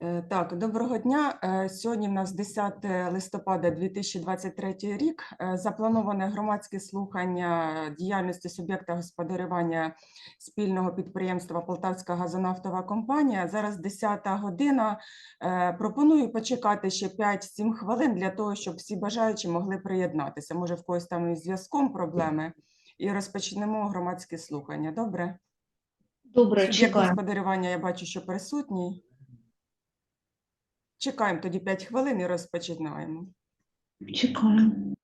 Е, Так, доброго дня. Е, Сьогодні в нас 10 листопада 2023 рік. Е, Заплановане громадське слухання діяльності суб'єкта господарювання спільного підприємства Полтавська газонафтова компанія. Зараз 10 година. Пропоную почекати ще 5-7 хвилин для того, щоб всі бажаючі могли приєднатися. Може, в когось там із зв'язком проблеми. І розпочнемо громадське слухання. Добре? Добре, Суб'єкт чекаємо. господарювання я бачу, що присутній. Чекаємо тоді 5 хвилин і розпочинаємо. Чекаємо.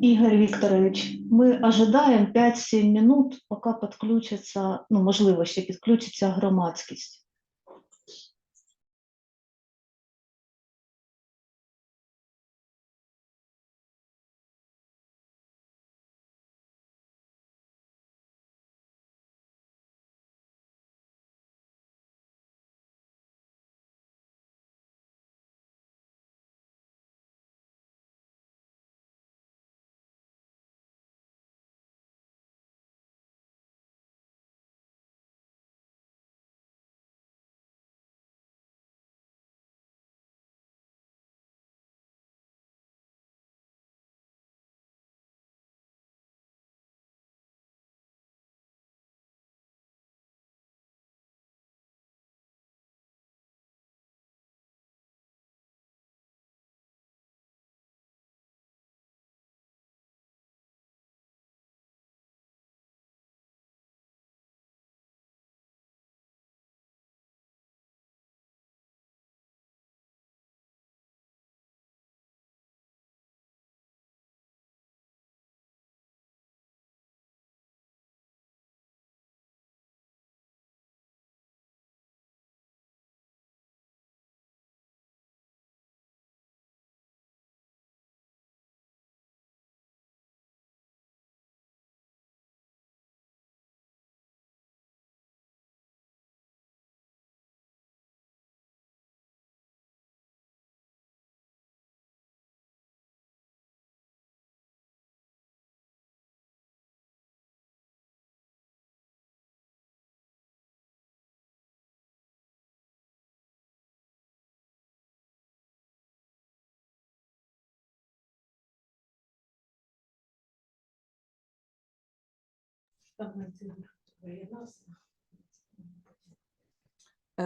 Игорь Викторович, мы ожидаем 5-7 минут, пока подключится, ну, можливо, ще підключиться громадськість.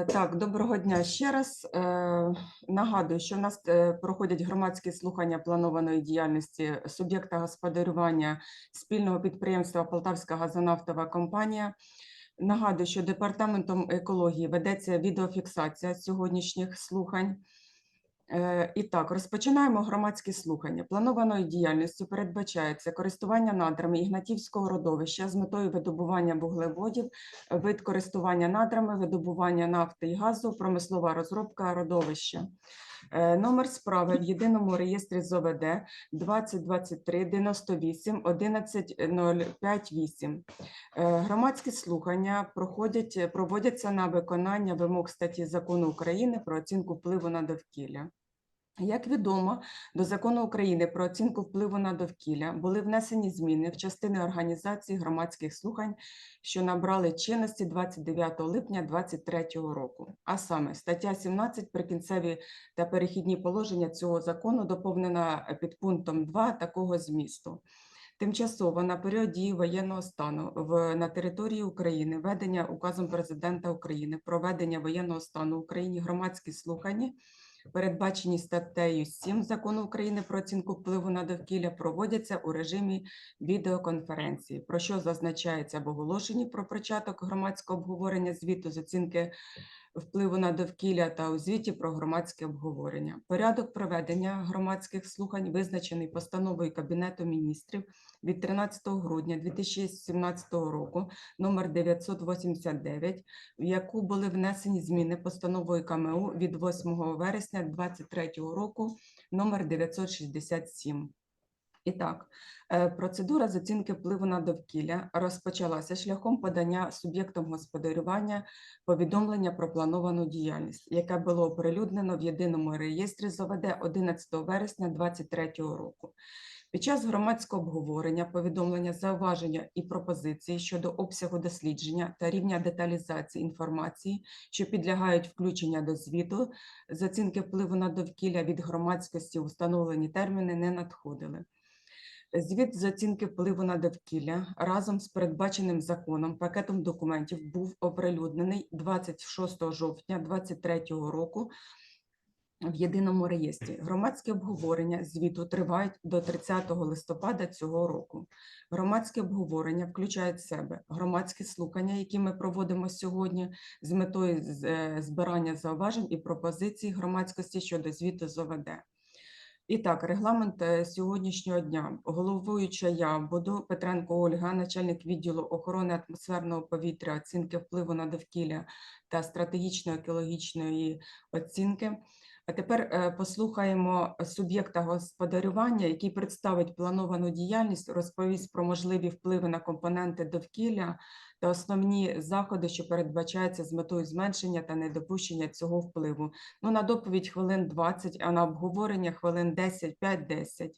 Так, доброго дня ще раз. Е, Нагадую, що в нас е, проходять громадські слухання планованої діяльності суб'єкта господарювання спільного підприємства Полтавська газонафтова компанія. Нагадую, що департаментом екології ведеться відеофіксація сьогоднішніх слухань. Е, І так, розпочинаємо громадські слухання. Планованою діяльністю передбачається користування надрами Ігнатівського родовища з метою видобування вуглеводів, вид користування надрами, видобування нафти і газу, промислова розробка родовища. Е, Номер справи в єдиному реєстрі з ОВД 2023 98 11058. Е, Громадські слухання проводяться на виконання вимог статті Закону України про оцінку впливу на довкілля. Як відомо, до закону України про оцінку впливу на довкілля були внесені зміни в частини організації громадських слухань, що набрали чинності 29 липня 2023 року. А саме стаття 17 прикінцеві та перехідні положення цього закону доповнена підпунктом 2 такого змісту. Тимчасово на період дії воєнного стану в на території України ведення указом президента України про ведення воєнного стану в Україні громадські слухання передбачені статтею 7 Закону України про оцінку впливу на довкілля, проводяться у режимі відеоконференції, про що зазначається в оголошенні про початок громадського обговорення звіту з оцінки впливу на довкілля та у звіті про громадське обговорення. Порядок проведення громадських слухань визначений постановою Кабінету міністрів від 13 грудня 2017 року номер 989 в яку були внесені зміни постановою КМУ від 8 вересня 2023 року номер 967. І так, е, процедура з оцінки впливу на довкілля розпочалася шляхом подання суб'єктом господарювання повідомлення про плановану діяльність, яке було оприлюднено в єдиному реєстрі з ОВД 11 вересня 2023 року. Під час громадського обговорення повідомлення зауваження і пропозиції щодо обсягу дослідження та рівня деталізації інформації, що підлягають включення до звіту з оцінки впливу на довкілля від громадськості у встановлені терміни не надходили. Звіт з оцінки впливу на довкілля разом з передбаченим законом пакетом документів був оприлюднений 26 жовтня 2023 року в єдиному реєстрі. Громадські обговорення звіту тривають до 30 листопада цього року. Громадські обговорення включають в себе громадські слухання, які ми проводимо сьогодні з метою е, збирання зауважень і пропозицій громадськості щодо звіту з ОВД. І так, регламент е, сьогоднішнього дня. Головуюча я буду Петренко Ольга, начальник відділу охорони атмосферного повітря, оцінки впливу на довкілля та стратегічної екологічної оцінки. А тепер е, послухаємо суб'єкта господарювання, який представить плановану діяльність, розповість про можливі впливи на компоненти довкілля та основні заходи, що передбачаються з метою зменшення та недопущення цього впливу. Ну, на доповідь хвилин 20, а на обговорення хвилин 10, 5-10.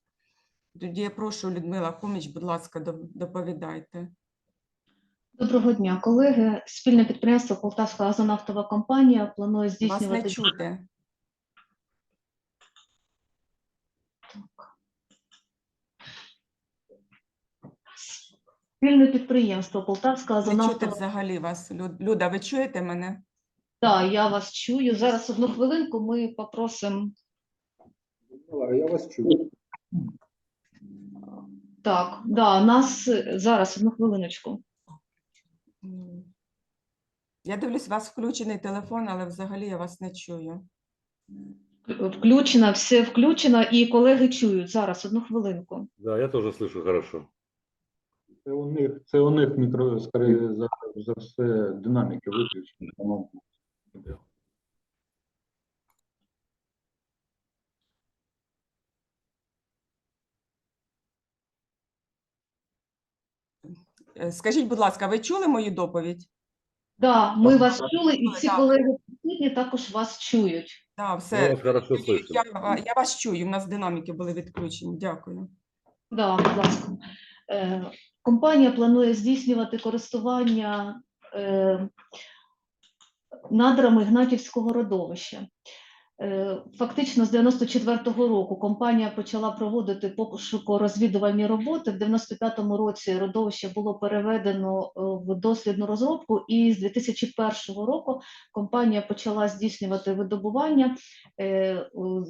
Тоді я прошу Людмила Хоміч, будь ласка, доповідайте. Доброго дня, колеги. Спільне підприємство Полтавська газонафтова компанія планує Вас не чути. Спільне підприємство Полтавська Не чути газонафтова. взагалі вас. Люд- Люда, ви чуєте мене? Так, я вас чую. Зараз одну хвилинку ми попросимо. Людмила, Я вас чую. Так, да, нас е, зараз одну хвилиночку. М. Я дивлюсь, у вас включений телефон, але взагалі я вас не чую. Включено, все включено, і колеги чують. Зараз одну хвилинку. Да, я тоже слышу хорошо. Це у них, це у них мікро, скоріше за, за все, динаміки виключені. Е, Скажіть, будь ласка, ви чули мою доповідь? Да, ми Так. вас чули, і всі Так. колеги присутні також вас чують. Так, Я все. вас хорошо Я, я вас чую, у нас динаміки були відключені. Дякую. Да, будь ласка. Е, Компанія планує здійснювати користування е, надрами Гнатівського родовища. Е, Фактично з 94-го року компанія почала проводити пошуко-розвідувальні роботи. В 95-му році родовище було переведено е, в дослідну розробку, і з 2001 року компанія почала здійснювати видобування. Е,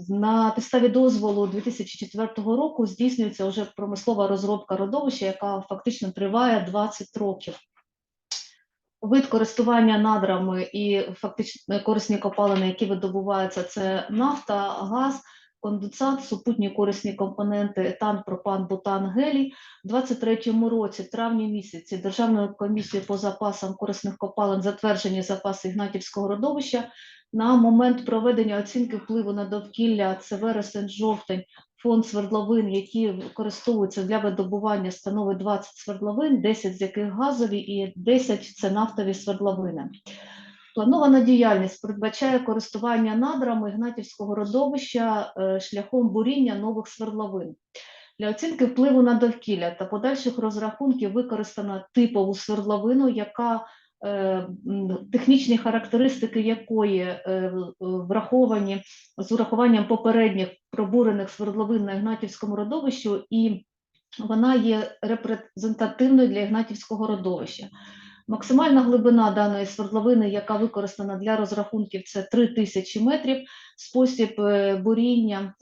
На підставі дозволу 2004 року здійснюється вже промислова розробка родовища, яка фактично триває 20 років. Вид користування надрами і фактично корисні копалини, які видобуваються, це нафта, газ, конденсат, супутні корисні компоненти, етан, пропан, бутан, гелій. У 23-му році, травні місяці, Державною комісією по запасам корисних копалин затверджені запаси Ігнатівського родовища. На момент проведення оцінки впливу на довкілля, це вересень-жовтень, фонд свердловин, які використовуються для видобування, становить 20 свердловин, 10 з яких газові і 10 – це нафтові свердловини. Планована діяльність передбачає користування надрами Ігнатівського родовища е, шляхом буріння нових свердловин. Для оцінки впливу на довкілля та подальших розрахунків використана типову свердловину, яка технічні характеристики якої е, враховані з урахуванням попередніх пробурених свердловин на Ігнатівському родовищу, і вона є репрезентативною для Ігнатівського родовища. Максимальна глибина даної свердловини, яка використана для розрахунків, це 3000 метрів. Спосіб е, буріння, е,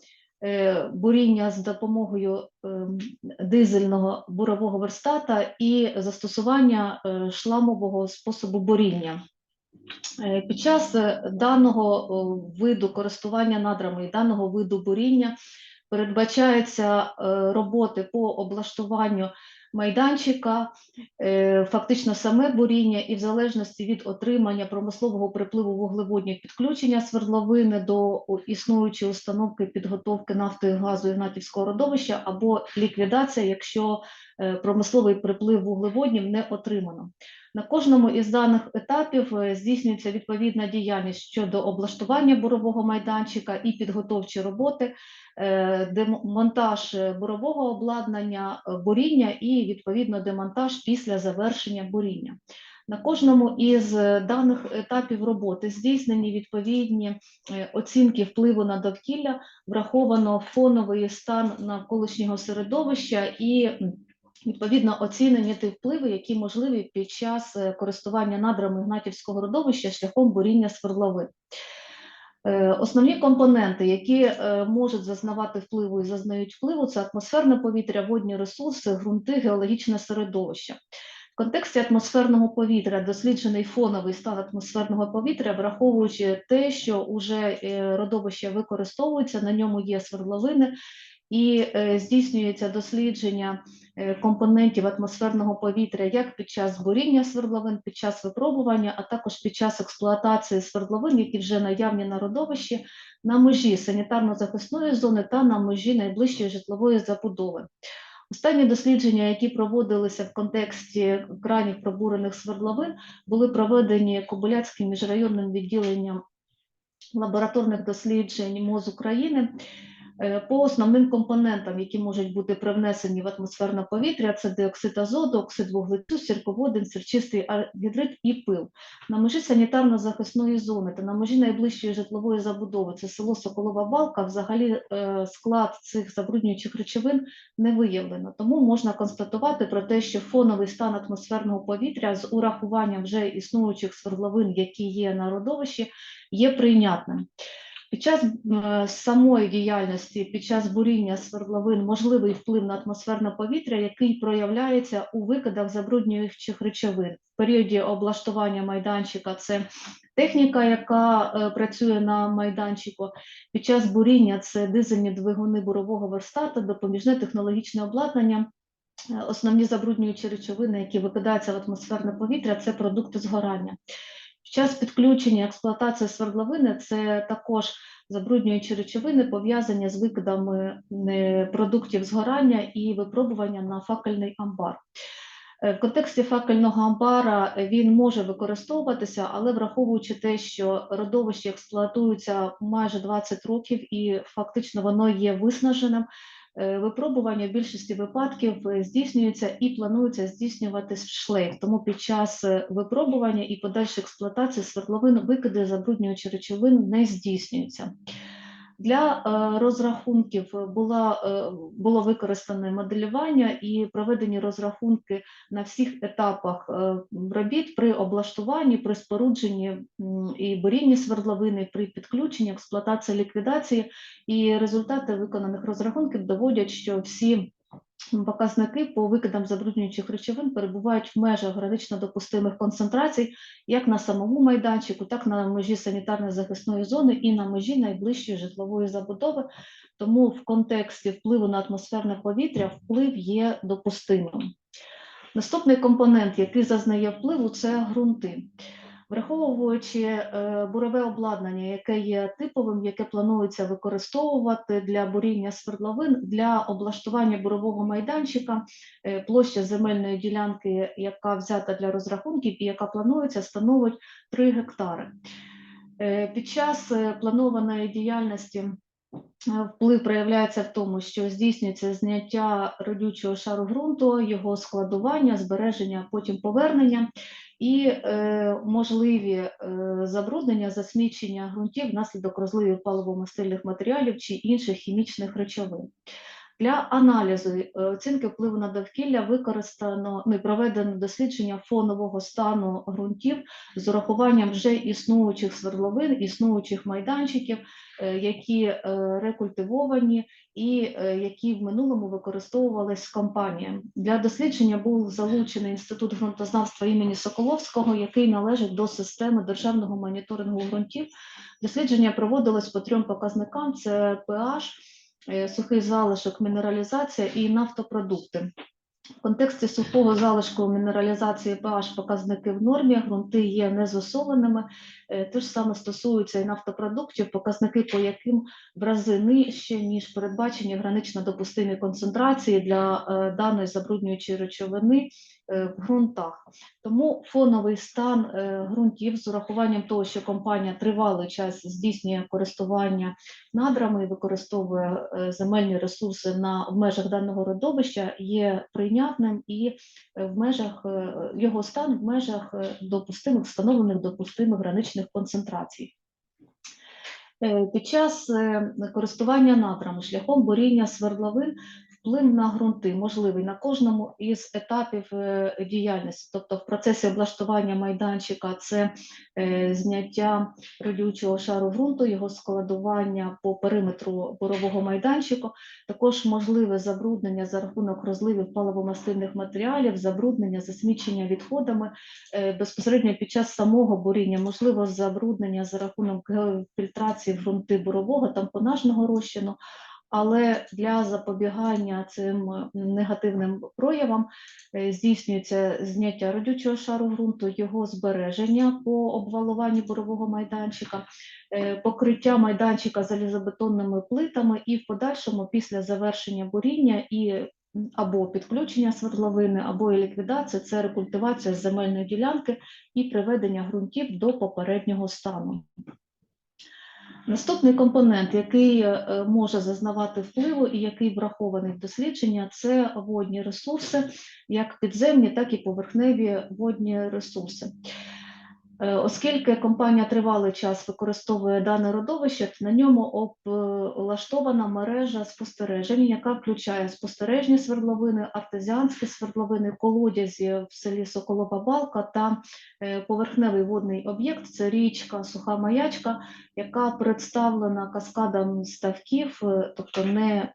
буріння з допомогою ем, дизельного бурового верстата і застосування е, шламового способу буріння. Е, Під час е, даного виду користування надрами і даного виду буріння передбачаються е, роботи по облаштуванню майданчика, е, фактично саме буріння, і в залежності від отримання промислового припливу вуглеводнів підключення свердловини до існуючої установки підготовки нафти і газу Ігнатівського родовища або ліквідація, якщо е, промисловий приплив вуглеводнів не отримано. На кожному із даних етапів е, здійснюється відповідна діяльність щодо облаштування бурового майданчика і підготовчі роботи, е, демонтаж е, бурового обладнання, буріння і відповідно демонтаж після завершення буріння. На кожному із даних етапів роботи здійснені відповідні оцінки впливу на довкілля, враховано фоновий стан навколишнього середовища і відповідно оцінені ті впливи, які можливі під час е, користування надрами Ігнатівського родовища шляхом буріння свердловин. Е, Основні компоненти, які е, можуть зазнавати впливу і зазнають впливу, це атмосферне повітря, водні ресурси, ґрунти, геологічне середовище. В контексті атмосферного повітря досліджений фоновий стан атмосферного повітря, враховуючи те, що вже родовище використовується, на ньому є свердловини, і е, здійснюється дослідження е, компонентів атмосферного повітря як під час буріння свердловин, під час випробування, а також під час експлуатації свердловин, які вже наявні на родовищі, на межі санітарно-захисної зони та на межі найближчої житлової забудови. Останні дослідження, які проводилися в контексті крайніх пробурених свердловин, були проведені Кобиляцьким міжрайонним відділенням лабораторних досліджень МОЗ України. Е, По основним компонентам, які можуть бути привнесені в атмосферне повітря, це диоксид азоту, оксид вуглецю, сірководин, сірчистий гідрид і пил. На межі санітарно-захисної зони та на межі найближчої житлової забудови, це село Соколова Балка, взагалі е, склад цих забруднюючих речовин не виявлено. Тому можна констатувати про те, що фоновий стан атмосферного повітря з урахуванням вже існуючих свердловин, які є на родовищі, є прийнятним. Під час е, самої діяльності, під час буріння свердловин можливий вплив на атмосферне повітря, який проявляється у викидах забруднюючих речовин. В періоді облаштування майданчика це техніка, яка е, працює на майданчику. Під час буріння це дизельні двигуни бурового верстата, допоміжне технологічне обладнання. Е, Основні забруднюючі речовини, які викидаються в атмосферне повітря, це продукти згорання. Час підключення експлуатації свердловини це також забруднюючі речовини, пов'язані з викидами е, продуктів згорання і випробування на факельний амбар. Е, В контексті факельного амбара е, він може використовуватися, але враховуючи те, що родовище експлуатується майже 20 років і фактично воно є виснаженим, Випробування в більшості випадків е, здійснюється і планується здійснювати шлейф. Тому під час е, випробування і подальшої експлуатації свердловин викиди забруднюючих речовин не здійснюються. Для е, розрахунків була, е, було використане моделювання і проведені розрахунки на всіх етапах е, робіт при облаштуванні, при спорудженні і бурінні свердловини, при підключенні, експлуатації, ліквідації. І результати виконаних розрахунків доводять, що всі показники по викидам забруднюючих речовин перебувають в межах гранично допустимих концентрацій як на самому майданчику, так і на межі санітарно-захисної зони і на межі найближчої житлової забудови. Тому в контексті впливу на атмосферне повітря вплив є допустимим. Наступний компонент, який зазнає впливу, це ґрунти. Враховуючи е, бурове обладнання, яке є типовим, яке планується використовувати для буріння свердловин для облаштування бурового майданчика, е, площа земельної ділянки, яка взята для розрахунків і яка планується, становить 3 гектари. Е, Під час планованої діяльності вплив проявляється в тому, що здійснюється зняття родючого шару ґрунту, його складування, збереження, потім повернення і е, можливі е, забруднення, засмічення ґрунтів внаслідок розливів паливо-мастильних матеріалів чи інших хімічних речовин. Для аналізу е, оцінки впливу на довкілля використано ну, і проведено дослідження фонового стану ґрунтів з урахуванням вже існуючих свердловин, існуючих майданчиків, е, які е, рекультивовані і які в минулому використовувались компаніями. Для дослідження був залучений інститут ґрунтознавства імені Соколовського, який належить до системи державного моніторингу ґрунтів. Дослідження проводилось по трьом показникам: це pH, сухий залишок, мінералізація і нафтопродукти. В контексті сухого залишку мінералізації pH показники в нормі, ґрунти є незасоленими. Е, Те ж саме стосується і нафтопродуктів, показники по яким в рази нижче, ніж передбачені гранично допустимі концентрації для е, даної забруднюючої речовини е, в ґрунтах. Тому фоновий стан е, ґрунтів з урахуванням того, що компанія тривалий час здійснює користування надрами і використовує е, земельні ресурси на в межах даного родовища, є прийнятним і е, в межах е, його стан в межах е, допустимих встановлених допустимих граничних концентрацій. Е, Під час е, користування надрами шляхом буріння свердловин вплив на ґрунти можливий на кожному із етапів е, діяльності, тобто в процесі облаштування майданчика це е, зняття родючого шару ґрунту, його складування по периметру бурового майданчику, також можливе забруднення за рахунок розливів паливомастильних матеріалів, забруднення, засмічення відходами е, безпосередньо під час самого буріння, можливо, забруднення за рахунок фільтрації ґрунти бурового тампонажного розчину. Але для запобігання цим негативним проявам е, здійснюється зняття родючого шару ґрунту, його збереження по обвалуванні бурового майданчика, е, покриття майданчика залізобетонними плитами і в подальшому після завершення буріння і або підключення свердловини, або ліквідація це рекультивація земельної ділянки і приведення ґрунтів до попереднього стану. Наступний компонент, який е, може зазнавати впливу і який врахований в дослідження, це водні ресурси, як підземні, так і поверхневі водні ресурси. Е, Оскільки компанія тривалий час використовує дане родовище, на ньому облаштована мережа спостережень, яка включає спостережні свердловини, артезіанські свердловини, колодязі в селі Соколова Балка та е, поверхневий водний об'єкт це річка Суха Маячка, яка представлена каскадом ставків, е, тобто не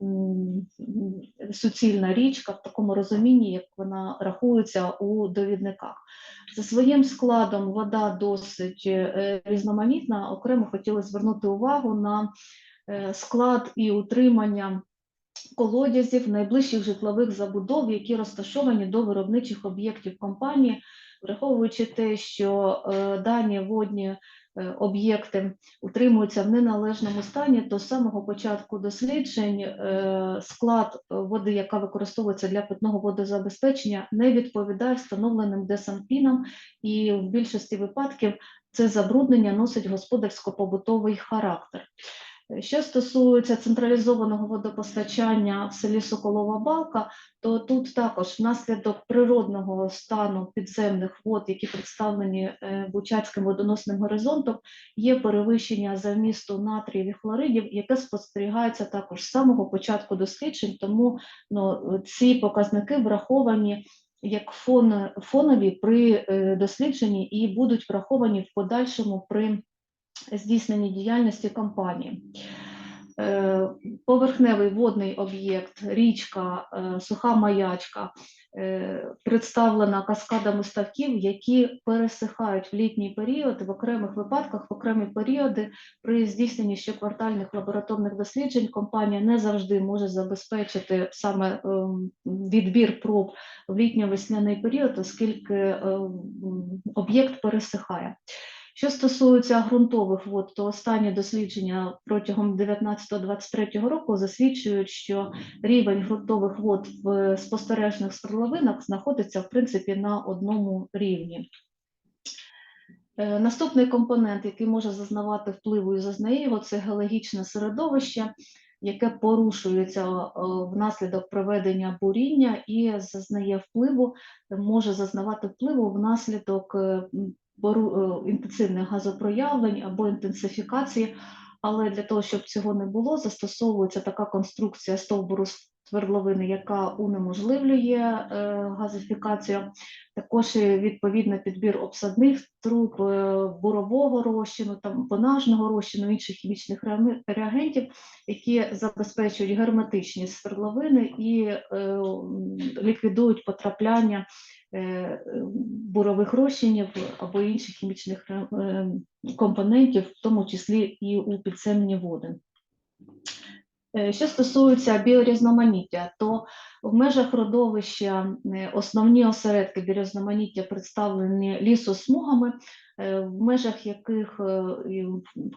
суцільна річка в такому розумінні, як вона рахується у довідниках. За своїм складом вода досить е, різноманітна. Окремо хотіла звернути увагу на е, склад і утримання колодязів найближчих житлових забудов, які розташовані до виробничих об'єктів компанії, враховуючи те, що е, дані водні е, об'єкти утримуються в неналежному стані, то з самого початку досліджень е, склад е, води, яка використовується для питного водозабезпечення, не відповідає встановленим десанпінам, і в більшості випадків це забруднення носить господарсько-побутовий характер. Що стосується централізованого водопостачання в селі Соколова Балка, то тут також внаслідок природного стану підземних вод, які представлені е, Бучацьким водоносним горизонтом, є перевищення за вмісту натріїв і хлоридів, яке спостерігається також з самого початку досліджень, тому ну, ці показники враховані як фон, фонові при е, дослідженні і будуть враховані в подальшому при здійсненні діяльності компанії. Е, Поверхневий водний об'єкт, річка, е, суха маячка е, представлена каскадами ставків, які пересихають в літній період, в окремих випадках, в окремі періоди при здійсненні щоквартальних лабораторних досліджень компанія не завжди може забезпечити саме ем, відбір проб в літньо-весняний період, оскільки ем, об'єкт пересихає. Що стосується ґрунтових вод, то останні дослідження протягом 19-23 року засвідчують, що рівень ґрунтових вод в спостережних свердловинах знаходиться в принципі на одному рівні. Е, Наступний компонент, який може зазнавати впливу і зазнає його, це геологічне середовище, яке порушується е, внаслідок проведення буріння і зазнає впливу, може зазнавати впливу внаслідок е, інтенсивних газопроявлень або інтенсифікації. Але для того, щоб цього не було, застосовується така конструкція стовбуру свердловини, яка унеможливлює е, газифікацію. Також і відповідно підбір обсадних труб, е, бурового розчину, там вонажного розчину, інших хімічних реаге- реагентів, які забезпечують герметичність свердловини і е, ліквідують потрапляння е, е, бурових розчинів або інших хімічних е, компонентів, в тому числі і у підземні води. Е, Що стосується біорізноманіття, то в межах родовища е, основні осередки біорізноманіття представлені лісосмугами, е, в межах яких е,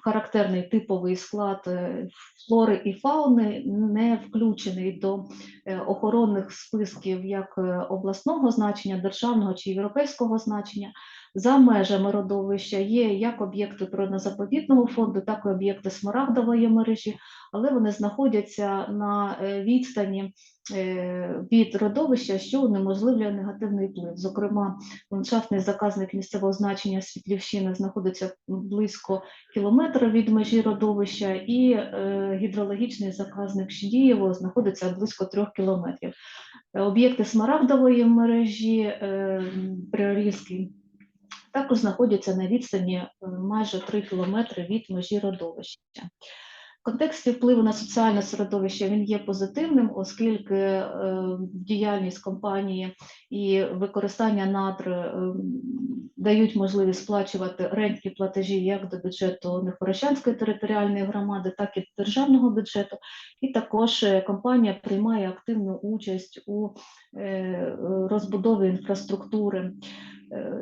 характерний типовий склад е, флори і фауни не включений до е, охоронних списків як е, обласного значення, державного чи європейського значення. За межами родовища є як об'єкти природно-заповідного фонду, так і об'єкти смарагдової мережі, але вони знаходяться на е, відстані е, від родовища, що унеможливлює негативний вплив. Зокрема, ландшафтний заказник місцевого значення Світлівщини знаходиться близько кілометра від межі родовища, і е, гідрологічний заказник Шдієво знаходиться близько трьох кілометрів. Об'єкти смарагдової мережі Приорівський також знаходяться на відстані е, майже 3 кілометри від межі родовища. В контексті впливу на соціальне середовище він є позитивним, оскільки е, діяльність компанії і використання надр е, дають можливість сплачувати рентні платежі як до бюджету Нехворощанської територіальної громади, так і державного бюджету. І також е, компанія приймає активну участь у е, розбудові інфраструктури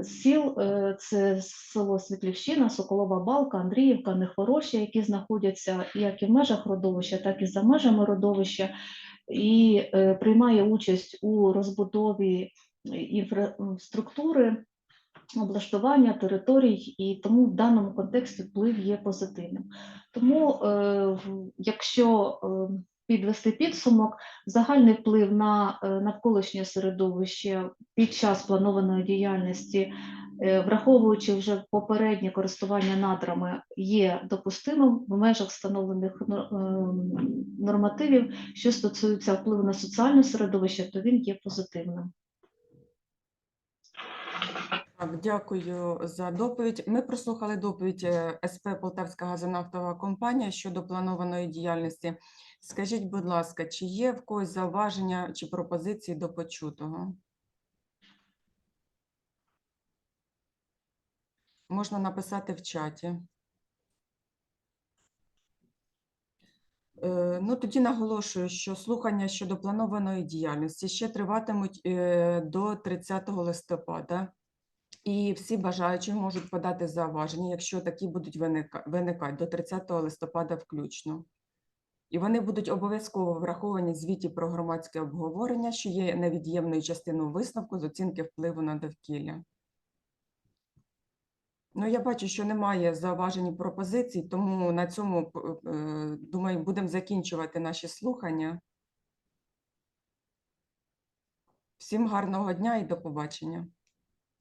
сіл. Е, Це село Світлівщина, Соколова Балка, Андріївка, Нехвороща, які знаходяться як і в межах родовища, так і за межами родовища, і е, приймає участь у розбудові інфраструктури. Облаштування територій, і тому в даному контексті вплив є позитивним. Тому, е, якщо е, підвести підсумок, загальний вплив на е, навколишнє середовище під час планованої діяльності, е, враховуючи вже попереднє користування надрами, є допустимим в межах встановлених е, нормативів. Що стосується впливу на соціальне середовище, то він є позитивним. Так, дякую за доповідь. Ми прослухали доповідь е, СП Полтавська газонафтова компанія щодо планованої діяльності. Скажіть, будь ласка, чи є в когось зауваження чи пропозиції до почутого? Можна написати в чаті. Е, Ну, тоді наголошую, що слухання щодо планованої діяльності ще триватимуть е, до 30 листопада. І всі бажаючі можуть подати зауваження, якщо такі будуть виника- виникати до 30 листопада включно. І вони будуть обов'язково враховані в звіті про громадське обговорення, що є невід'ємною частиною висновку з оцінки впливу на довкілля. Ну, я бачу, що немає зауважень пропозицій, тому на цьому, е, думаю, будемо закінчувати наші слухання. Всім гарного дня і до побачення.